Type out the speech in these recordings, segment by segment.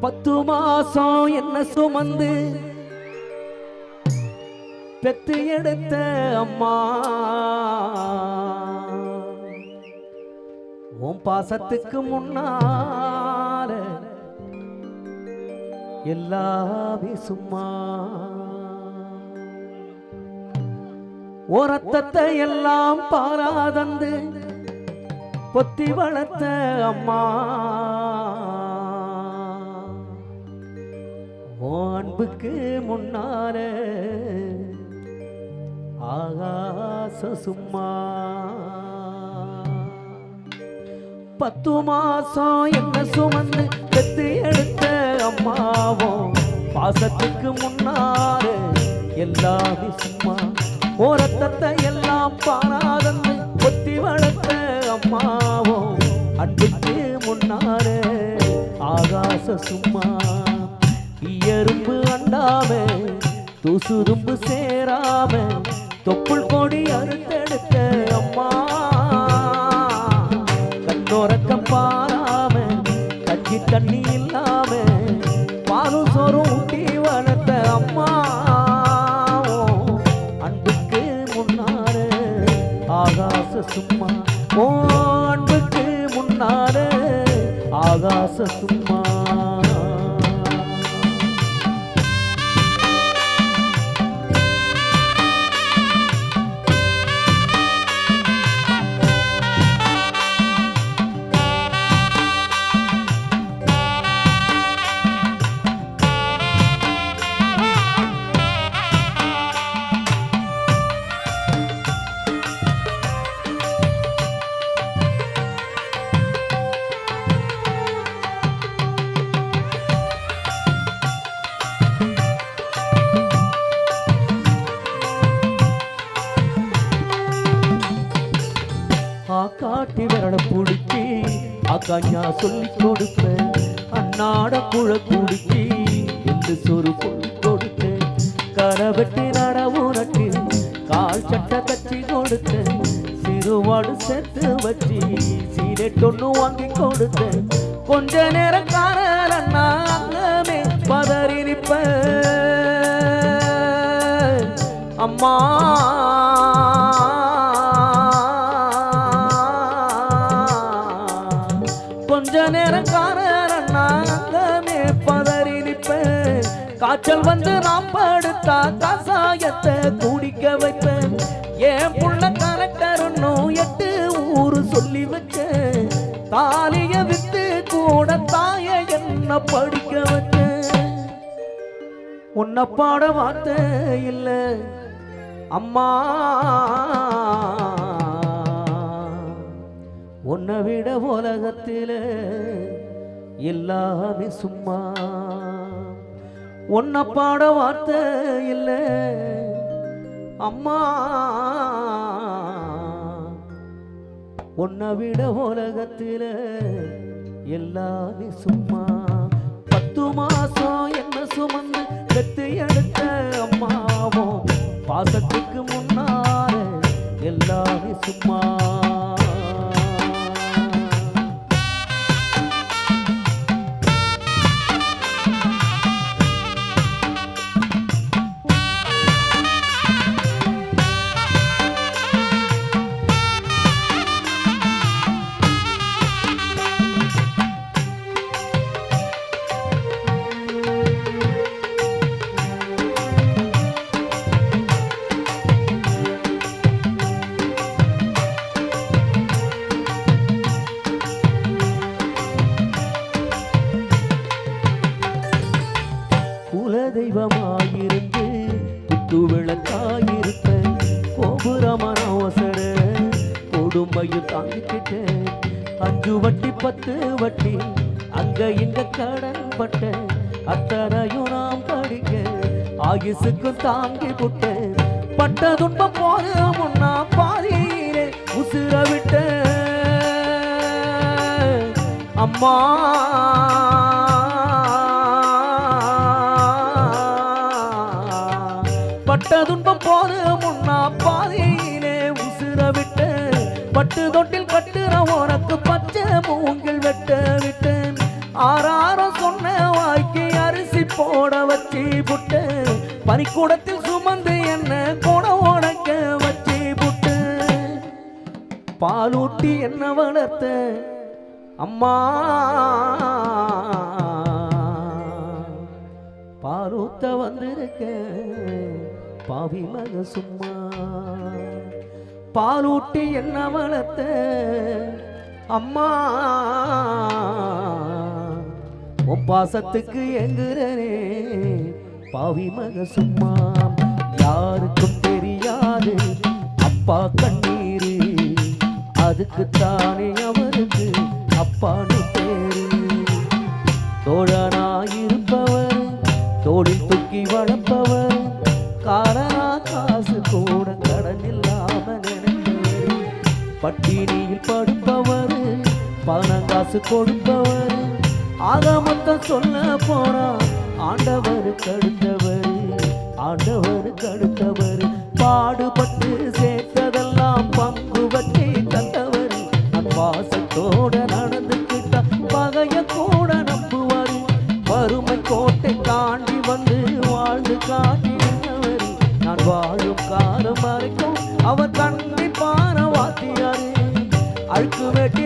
பத்து மாசம் என்ன சுமந்து பெத்து எடுத்த அம்மா. உன் பாசத்துக்கு முன்னால எல்லாமே சும்மா. ஓரத்தத்தை எல்லாம் பாராதந்து பொத்தி வளர்த்த அம்மா. உன் அன்புக்கு முன்னால ஆகாச சும்மா. பத்து மாசம் என்ன சுமந்து பெத்து எடுத்த அம்மாவும் பாசத்துக்கு முன்னால எல்லாமே சும்மா. ஓரத்தத்தை ஆகாச சும்மா. எறும்பு அண்டாம துசுரும்பு சேராம தொப்புள் கொடி அறுத்தெடுத்த அம்மா. கண்ணோரக்கம் பாராம கஞ்சி தண்ணி இல்லாம பாலும் சோறும் ஊட்டி வளர்த்த அம்மா. அன்புக்கு முன்னார ஆகாச சும்மா. ஓ அன்புக்கு முன்னார ஆகாச சும்மா. ஆக்காட்டி பிடிச்சி அக்காஞ்சா சொல்லி கொடுப்பேன் அண்ணாட குழ குடிச்சி என்று சொரு சொல்லி கொடுத்தேன் கரவெட்டி நட உனக்கு கால் சட்ட தச்சு கொடுத்தேன் சிறுவாடு செத்து வச்சு சீரெட்டொன்னு வாங்கி கொடுத்தேன் கொஞ்ச நேரம் காணல அங்கமே பதறி நிற்ப. அம்மா நேரக்காரன் நேரம் காரணமே பதறி நிற்பேன். காய்ச்சல் வந்து நாம் படுத்தா கசாயத்தை குடிக்க வைப்பேன். ஏன் புள்ள கலெக்டர்னு எட்டு ஊரு சொல்லி வச்சேன். தாலிய வித்து கூட தாய என்ன படிக்க வச்சேன். உன்னை பாட வார்த்தை இல்லை. அம்மா. உன்னை விட உலகத்தில் எல்லாமே சும்மா. உன்னை பாட வார்த்தை இல்லை. அம்மா. உன்னை விட உலகத்தில் எல்லாமே சும்மா. பத்து மாசம் என்ன சுமந்து கத்து எடுத்த அம்மாவும் பாசத்துக்கு முன்னால எல்லாமே சும்மா. குத்து விளக்காயிருப்பேன் கோபுரமான அவசர கொடுமையும் தாங்கிக்கிட்டேன். அஞ்சு வட்டி பத்து வட்டி அங்க இங்க கடன் பட்ட அத்தனையும் நாம் படிக்க ஆயுசுக்கும் தாங்கி புட்ட பட்ட துன்பம் போது முன்னா பாதியிலே உசுர விட்ட அம்மா! பட்ட துன்பம் போது முன்னா பாதையிலே உசுர விட்டு பட்டு தொட்டில் கட்டுற உனக்கு பச்சை மூங்கில் வெட்ட விட்டேன். ஆறாரம் சொன்ன வாய்க்கு அரிசி போட வச்சு புட்டு பனிக்கூடத்தில் சுமந்து என்ன கூட உனக்க வச்சு புட்டு. பாலூட்டி என்ன வளர்த்த அம்மா. பாலூத்த வந்திருக்க. பாவி மக சும்மா பாலூட்டி என்ன வளர்த்த? அம்மா. உன் பாசத்துக்கு எங்குறனே பாவி மக சும்மா யாருக்கும் தெரியாது அப்பா கண்ணீரு. அதுக்கு தானே அவருக்கு அப்பான்னு பேரு. தோழனாயிருப்பவர் தோழில் தூக்கி வளம் பட்டினியில் படுப்பவர் பணம் காசு கொடுப்பவர். ஆக மொத்தம் சொல்ல போனா ஆண்டவர் கடுத்தவர் ஆண்டவர் கடுத்தவர் பாடுபட்டு சேர்த்ததெல்லாம் பங்கு வச்சு தந்தவர். அன்பாசத்தோட நடந்துக்கிட்ட பகைய கூட நம்புவார். வறுமை கோட்டை தாண்டி வந்து வாழ்ந்து காட்டினவர் நான் வாழும் காலம் வரைக்கும் அவர் கண்ணு அழுக்கு வெட்டி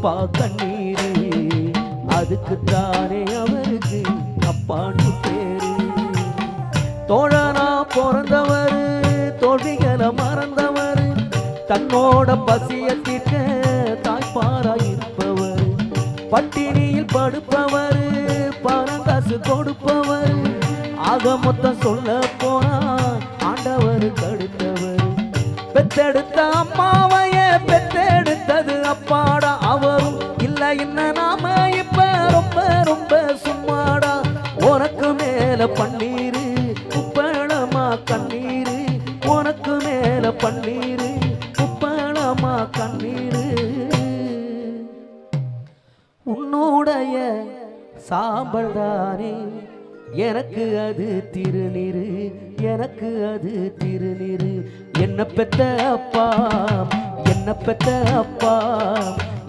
அப்பா கண்ணீரு. அதுக்கு தானே அவருக்கு அப்பான்னு பேரு. தோழனா பிறந்தவர் தோழிகளை மறந்தவர் தன்னோட பசிய தீர்க்க தாய்ப்பாராய் இருப்பவர். பட்டினியில் படுப்பவர் பணங்காசு கொடுப்பவர். ஆக மொத்தம் சொல்ல அது திருநீரு எனக்கு அது திருநீரு. என்ன பெத்த அப்பா என்ன பெத்த அப்பா?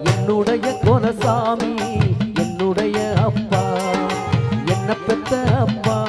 என்னுடைய குலசாமி என்னுடைய அப்பா. என்ன பெத்த அப்பா?